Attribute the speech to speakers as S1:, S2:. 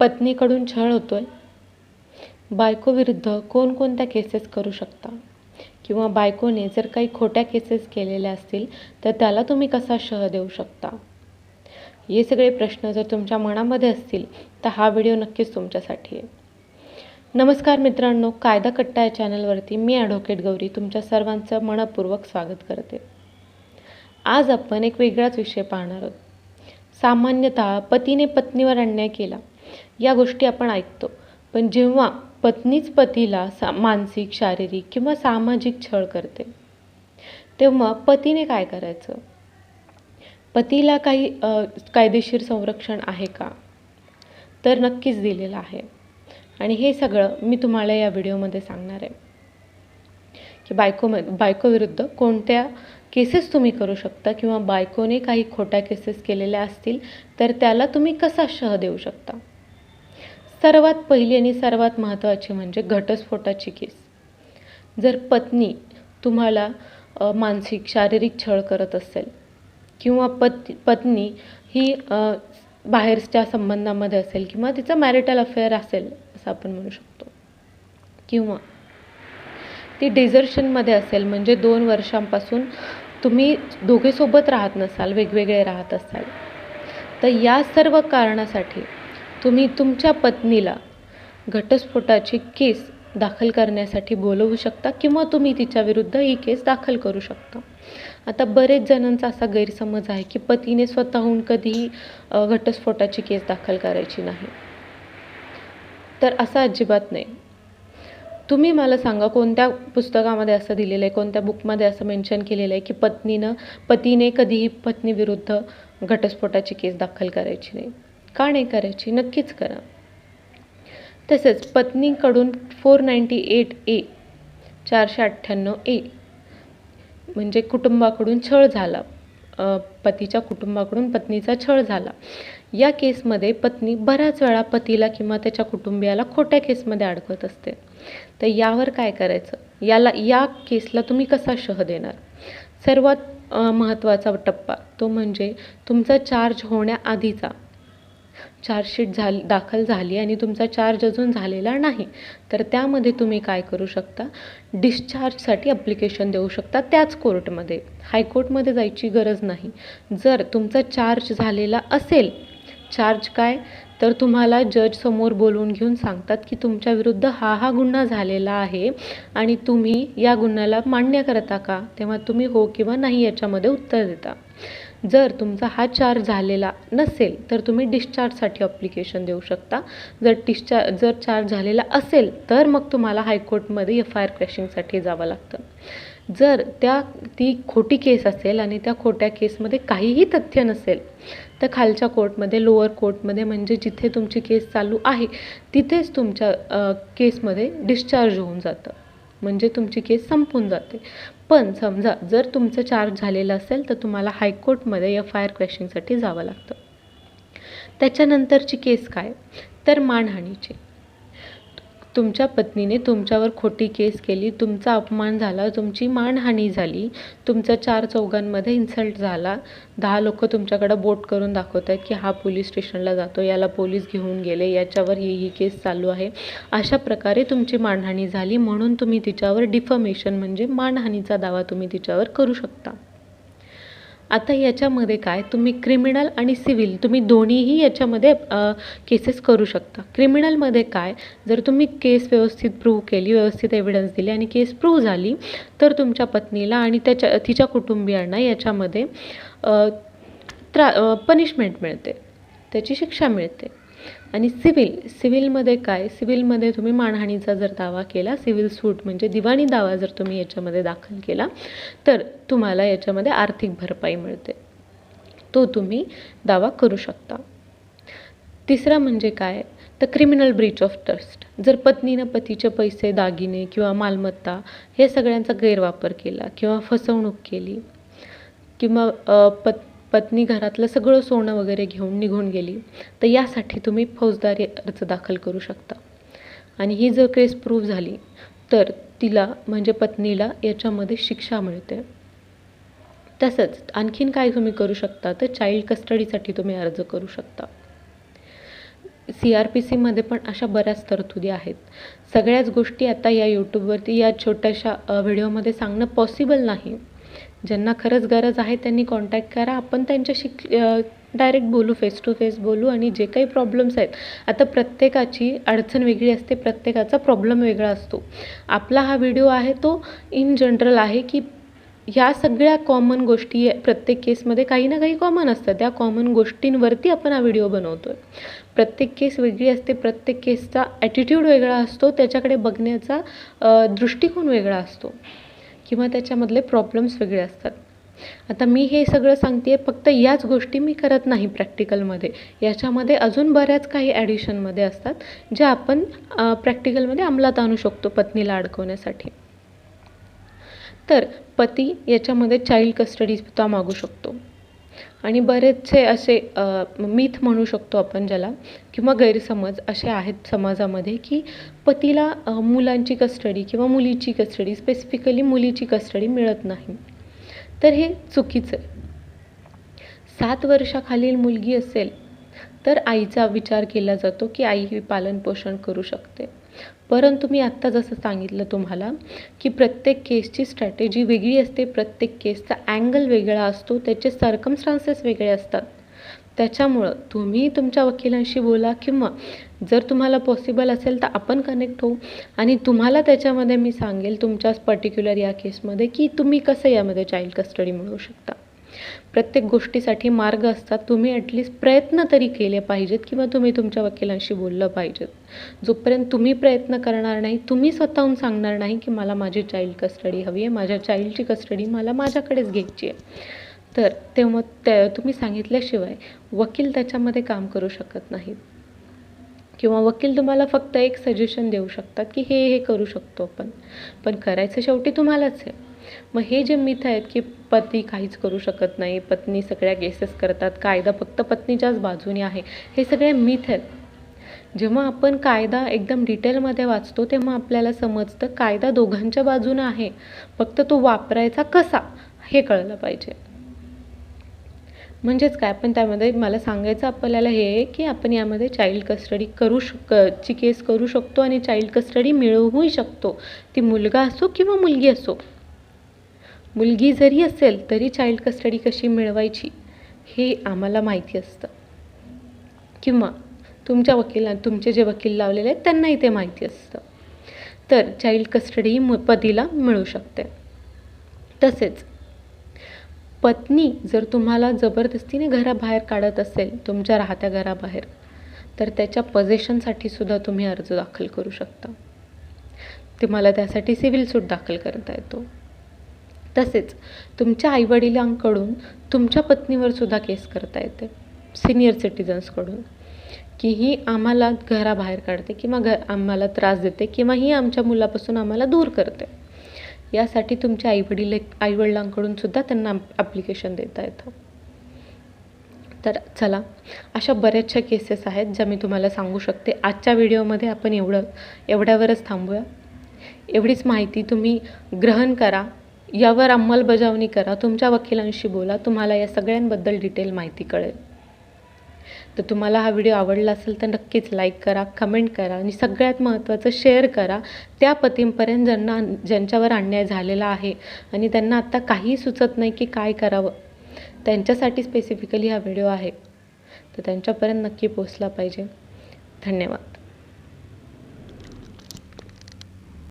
S1: पत्नीकडून छळ होतोय. बायकोविरुद्ध कोणकोणत्या केसेस करू शकता? किंवा बायकोने जर काही खोट्या केसेस केलेल्या असतील तर त्याला तुम्ही कसा शह देऊ शकता? हे सगळे प्रश्न जर तुमच्या मनामध्ये असतील तर हा व्हिडिओ नक्कीच तुमच्यासाठी आहे. नमस्कार मित्रांनो कायदा कट्टा या चॅनलवरती मी ॲडव्होकेट गौरी तुमच्या सर्वांचं मनपूर्वक स्वागत करते. आज आपण एक वेगळाच विषय पाहणार आहोत. सामान्यतः पतीने पत्नीवर अन्याय केला. या गोष्टी आपण ऐकतो. पण जेव्हा पत्नीच पतीला सा मानसिक शारीरिक किंवा सामाजिक छळ करते तेव्हा पतीने काय करायचं? पतीला काही कायदेशीर संरक्षण आहे का? तर नक्कीच दिलेलं आहे. आणि हे सगळं मी तुम्हाला या व्हिडिओमध्ये सांगणार आहे. की बायकोमध्ये बायकोविरुद्ध कोणत्या केसेस तुम्ही करू शकता किंवा बायकोने काही खोट्या केसेस केलेल्या असतील तर त्याला तुम्ही कसा शह देऊ शकता? सर्वात पहिली आणि सर्वात महत्त्वाची म्हणजे घटस्फोटाची केस. जर पत्नी तुम्हाला मानसिक शारीरिक छळ करत असेल किंवा पत पत्नी ही बाहेरच्या संबंधामध्ये असेल किंवा तिचं मॅरिटल अफेअर असेल असं आपण म्हणू शकतो. किंवा ती डिझर्शनमध्ये असेल म्हणजे दोन वर्षांपासून तुम्ही दोघेसोबत राहत नसाल वेगवेगळे राहत असाल तर या सर्व कारणासाठी तुम्ही तुमच्या पत्नीला घटस्फोटाची केस दाखल करण्यासाठी बोलवू शकता किंवा तुम्ही तिच्याविरुद्ध ही केस दाखल करू शकता. आता बरेच जणांचा असा गैरसमज आहे की पतीने स्वतःहून कधीही घटस्फोटाची केस दाखल करायची नाही. तर असं अजिबात नाही. तुम्ही मला सांगा कोणत्या पुस्तकामध्ये असं दिलेलं आहे कोणत्या बुकमध्ये असं मेन्शन केलेलं आहे की पत्नीनं पतीने कधीही पत्नीविरुद्ध घटस्फोटाची केस दाखल करायची नाही? का नाही करायची नक्कीच करा. तसेच पत्नीकडून फोर नाईंटी एट ए चारशे अठ्ठ्याण्णव ए म्हणजे कुटुंबाकडून छळ झाला. पतीच्या कुटुंबाकडून पत्नीचा छळ झाला. या केसमध्ये पत्नी बऱ्याच वेळा पतीला किंवा त्याच्या कुटुंबियाला खोट्या केसमध्ये अडकत असते. तर यावर काय करायचं? याला या केसला तुम्ही कसा शह देणार? सर्वात महत्त्वाचा टप्पा तो म्हणजे तुमचा चार्ज होण्याआधीचा. चार्जशीट झाली दाखल झाली आणि तुमचा चार्ज अजून झालेला नाही. तर त्यामध्ये तुम्ही काय करू शकता? डिस्चार्जसाठी अप्लिकेशन देऊ शकता त्याच कोर्टमध्ये हायकोर्टमध्ये जायची गरज नाही. जर तुमचा चार्ज झालेला असेल चार्ज काय? तर तुम्हाला जज समोर बोलवून घेऊन सांगतात की तुमच्या विरुद्ध हा हा गुन्हा झालेला आहे आणि तुम्ही या गुन्ह्याला मान्य करता का? तेव्हा तुम्ही हो किंवा नाही याच्यामध्ये उत्तर देता. जर तुमचा हा चार्ज झालेला नसेल तर तुम्ही डिस्चार्जसाठी अप्लिकेशन देऊ शकता. जर डिस्चार्ज जर चार्ज झालेला असेल तर मग तुम्हाला हायकोर्टमध्ये एफ आय आर क्रॅशिंगसाठी जावं लागतं. जर त्या ती खोटी केस असेल आणि त्या खोट्या केसमध्ये काहीही तथ्य नसेल तर खालच्या कोर्टमध्ये लोअर कोर्टमध्ये म्हणजे जिथे तुमची केस चालू आहे तिथेच तुमच्या केसमध्ये डिस्चार्ज होऊन जातं. म्हणजे तुमची केस संपून जाते. पण समजा जर तुमचं चार्ज झालेलं असेल तर तुम्हाला हायकोर्टमध्ये एफ आय आर क्रॅशिंगसाठी जावं लागतं. त्याच्यानंतरची केस काय? तर मानहानीची. तुमच्या पत्नीने तुमच्यावर खोटी केस केली तुमचा अपमान झाला तुमची मानहानी झाली तुमचा चार चौघांमध्ये इन्सल्ट झाला. दहा लोक तुमच्याकडं बोट करून दाखवत आहेत की हा पोलीस स्टेशनला जातो याला पोलीस घेऊन गेले याच्यावर ही ही केस चालू आहे. अशा प्रकारे तुमची मानहानी झाली म्हणून तुम्ही तिच्यावर डिफमेशन म्हणजे मानहानीचा दावा तुम्ही तिच्यावर करू शकता. आता याच्यामध्ये काय? तुम्ही क्रिमिनल आणि सिव्हिल तुम्ही दोन्हीही याच्यामध्ये केसेस करू शकता. क्रिमिनलमध्ये काय? जर तुम्ही केस व्यवस्थित प्रूव्ह केली व्यवस्थित एव्हिडन्स दिले आणि केस प्रूव्ह झाली तर तुमच्या पत्नीला आणि त्याच्या तिच्या कुटुंबियांना याच्यामध्ये त्रा पनिशमेंट मिळते. त्याची शिक्षा मिळते. आणि सिव्हिल सिव्हिलमध्ये काय? सिव्हिलमध्ये तुम्ही मानहानीचा जर दावा केला सिव्हिल सूट म्हणजे दिवाणी दावा जर तुम्ही याच्यामध्ये दाखल केला तर तुम्हाला याच्यामध्ये आर्थिक भरपाई मिळते. तो तुम्ही दावा करू शकता. तिसरा म्हणजे काय? तर क्रिमिनल ब्रीच ऑफ ट्रस्ट जर पत्नीनं पतीचे पैसे दागिने किंवा मालमत्ता हे सगळ्यांचा गैरवापर केला किंवा फसवणूक केली किंवा अ, पत पत्नी घरातलं सगळं सोनं वगैरे घेऊन निघून गेली. तर यासाठी तुम्ही फौजदारी अर्ज दाखल करू शकता. आणि ही जर केस प्रूव्ह झाली तर तिला म्हणजे पत्नीला याच्यामध्ये शिक्षा मिळते. तसंच आणखीन काय तुम्ही करू शकता तर चाइल्ड कस्टडीसाठी तुम्ही अर्ज करू शकता. सी आर पी सीमध्ये पण अशा बऱ्याच तरतुदी आहेत. सगळ्याच गोष्टी आता या यूट्यूबवरती या छोट्याशा व्हिडिओमध्ये सांगणं पॉसिबल नाही. ज्यांना खरंच गरज आहे त्यांनी कॉन्टॅक्ट करा. आपण त्यांच्याशी डायरेक्ट बोलू फेस टू फेस बोलू आणि जे काही प्रॉब्लेम्स आहेत आता प्रत्येकाची अडचण वेगळी असते प्रत्येकाचा प्रॉब्लेम वेगळा असतो. आपला हा व्हिडिओ आहे तो इन जनरल आहे की ह्या सगळ्या कॉमन गोष्टी प्रत्येक केसमध्ये काही ना काही कॉमन असतात. त्या कॉमन गोष्टींवरती आपण हा व्हिडिओ बनवतो आहे प्रत्येक केस वेगळी असते प्रत्येक केसचा ॲटिट्यूड वेगळा असतो त्याच्याकडे बघण्याचा दृष्टिकोन वेगळा असतो. किंवा त्याच्यामधले प्रॉब्लेम्स वेगळे असतात. आता मी हे सगळं सांगते आहे फक्त याच गोष्टी मी करत नाही प्रॅक्टिकलमध्ये याच्यामध्ये अजून बऱ्याच काही ॲडिशनमध्ये असतात ज्या आपण प्रॅक्टिकलमध्ये अंमलात आणू शकतो पत्नीला अडकवण्यासाठी. तर पती याच्यामध्ये चाइल्ड कस्टडी सुद्धा मागू शकतो. आणि बरेचसे असे मिथ म्हणू शकतो आपण ज्याला किंवा गैरसमज असे आहेत समाजामध्ये की पतीला मुलांची कस्टडी किंवा मुलीची कस्टडी स्पेसिफिकली मुलीची कस्टडी मिळत नाही. तर हे चुकीचं आहे. सात वर्षाखालील मुलगी असेल तर आईचा विचार केला जातो की आई ही पालनपोषण करू शकते. परंतु मी आत्ता जसं सांगितलं तुम्हाला की प्रत्येक केसची स्ट्रॅटेजी वेगळी असते प्रत्येक केसचा अँगल वेगळा असतो त्याचे सर्कमस्टान्सेस वेगळे असतात. त्याच्यामुळं तुम्ही तुमच्या वकिलांशी बोला किंवा जर तुम्हाला पॉसिबल असेल तर आपण कनेक्ट होऊ. आणि तुम्हाला त्याच्यामध्ये मी सांगेल तुमच्याच पर्टिक्युलर या केसमध्ये की तुम्ही कसं यामध्ये चाइल्ड कस्टडी मिळवू शकता. प्रत्येक गोष्टीसाठी मार्ग असतात. तुम्ही ॲटलिस्ट प्रयत्न तरी केले पाहिजेत किंवा तुम्ही तुमच्या वकिलांशी बोललं पाहिजेत. जोपर्यंत तुम्ही प्रयत्न करणार नाही तुम्ही स्वतःहून सांगणार नाही की मला माझी चाइल्ड कस्टडी हवी आहे माझ्या चाइल्डची कस्टडी मला माझ्याकडेच घ्यायची आहे. तर तेव्हा त्या तुम्ही सांगितल्याशिवाय वकील त्याच्यामध्ये काम करू शकत नाहीत. किंवा वकील तुम्हाला फक्त एक सजेशन देऊ शकतात की हे हे करू शकतो आपण. पण करायचं शेवटी तुम्हालाच आहे. मग हे जे मिथ आहेत की पती काहीच करू शकत नाही पत्नी सगळ्या केसेस करतात कायदा फक्त पत्नीच्याच बाजूने आहे हे सगळे मिथ आहेत. जेव्हा आपण कायदा एकदम डिटेलमध्ये वाचतो तेव्हा आपल्याला समजतं कायदा दोघांच्या बाजूनं आहे. फक्त तो वापरायचा कसा हे कळलं पाहिजे. म्हणजेच काय? पण त्यामध्ये मला सांगायचं आपल्याला हे आहे की आपण यामध्ये चाइल्ड कस्टडी करू शक ची केस करू शकतो आणि चाइल्ड कस्टडी मिळवूही शकतो. ती मुलगा असो किंवा मुलगी असो. मुलगी जरी असेल तरी चाइल्ड कस्टडी कशी मिळवायची हे आम्हाला माहिती असतं. किंवा तुमच्या वकिला तुमचे जे वकील लावलेले आहेत त्यांनाही ते माहिती असतं. तर चाइल्ड कस्टडी ही मु मिळू शकते. तसेच पत्नी जर तुम्हाला जबरदस्तीने घराबाहेर काढत असेल तुमच्या राहत्या घराबाहेर तर त्याच्या पजेशनसाठी सुद्धा तुम्ही अर्ज दाखल करू शकता. तुम्हाला त्यासाठी सिव्हिल सूट दाखल करता येतो. तसेच तुमच्या आईवडिलांकडून तुमच्या पत्नीवर सुद्धा केस करता येते सिनियर सिटिझन्सकडून की ही आम्हाला घराबाहेर काढते किंवा घ आम्हाला त्रास देते किंवा ही आमच्या मुलापासून आम्हाला दूर करते. यासाठी तुमच्या आईवडील आईवडिलांकडून सुद्धा त्यांना ॲप्लिकेशन देता येतं. तर चला अशा बऱ्याचशा केसेस आहेत ज्या मी तुम्हाला सांगू शकते. आजच्या व्हिडिओमध्ये आपण एवढं एवढ्यावरच थांबूया. एवढीच माहिती तुम्ही ग्रहण करा. यावर अंमलबजावणी करा. तुमच्या वकिलांशी बोला. तुम्हाला या सगळ्यांबद्दल डिटेल माहिती कळेल. तर तुम्हाला हा व्हिडिओ आवडला असेल तर नक्कीच लाईक करा कमेंट करा आणि सगळ्यात महत्त्वाचं शेअर करा. त्या पतींपर्यंत ज्यांना ज्यांच्यावर अन्याय झालेला आहे आणि त्यांना आत्ता काही सुचत नाही की काय करावं त्यांच्यासाठी स्पेसिफिकली हा व्हिडिओ आहे. तर त्यांच्यापर्यंत नक्की पोचला पाहिजे. धन्यवाद.